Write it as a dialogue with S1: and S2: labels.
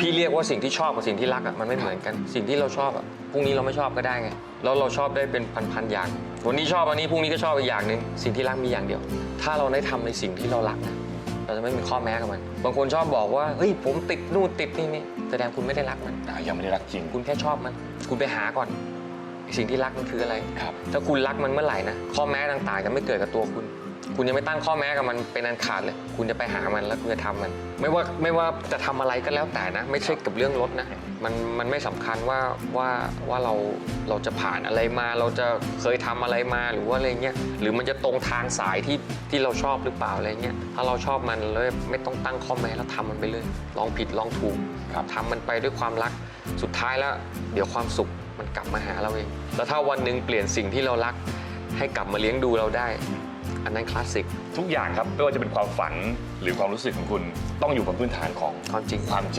S1: พี่เรียกว่าสิ่งที่ชอบกับสิ่งที่รักอะมันไม่เหมือนกัน สิ่งที่เราชอบอะพรุ่งนี้เราไม่ชอบก็ได้ไงแล้วเราชอบได้เป็นพันๆอย่าง วันนี้ชอบอันนี้พรุ่งนี้ก็ชอบอีกอย่างหนึ่งสิ่งที่รักมีอย่างเดียว ถ้าเราได้ทำในสิ่งที่เรารักนะเราจะไม่มีข้อแม้กับมัน บางคนชอบบอกว่าเฮ้ยผมติดนู่นติดนี่นี่แสดงคุณไม่ได้รักมัน
S2: อะยังไม่ได้รักจริง
S1: คุณแค่ชอบมัน คุณไปหาก่อนสิ่งที่รักมันคืออะไร
S2: ครับ
S1: ถ้าคุณรักมันเมื่อไหร่นะข้อแม้ต่างๆจะไม่เกิดกับตัวคุณ คุณยังไม่ตั้งข้อแม้กับมันเป็นอันขาดเลย คุณจะไปหามันแล้วคุณจะทำมัน ไม่ว่าไม่ว่าจะทำอะไรก็แล้วแต่นะ ไม่ใช่กับเรื่องรถนะ มันมันไม่สำคัญว่าว่าว่าเราเราจะผ่านอะไรมา เราจะเคยทำอะไรมาหรือว่าอะไรเงี้ยหรือมันจะตรงทางสายที่ที่เราชอบหรือเปล่าอะไรเงี้ยถ้าเราชอบมันเลยไม่ต้องตั้งข้อแม้แล้วทำมันไปเลยลองผิดลองถูก
S2: ครับ
S1: ทำมันไปด้วยความรัก สุดท้ายแล้ว เดี๋ยวความสุขมันกลับมาหาเราเอง แล้วถ้าวันหนึ่งเปลี่ยนสิ่งที่เรารัก ให้กลับมาเลี้ยงดูเราได้ อันนั้นคลาสสิก
S2: ทุกอย่างครับไม่ว่าจะเป็นความฝันหรือความรู้สึกของคุณต้องอยู่บนพื้นฐานของ
S1: ความจริง
S2: ความจริง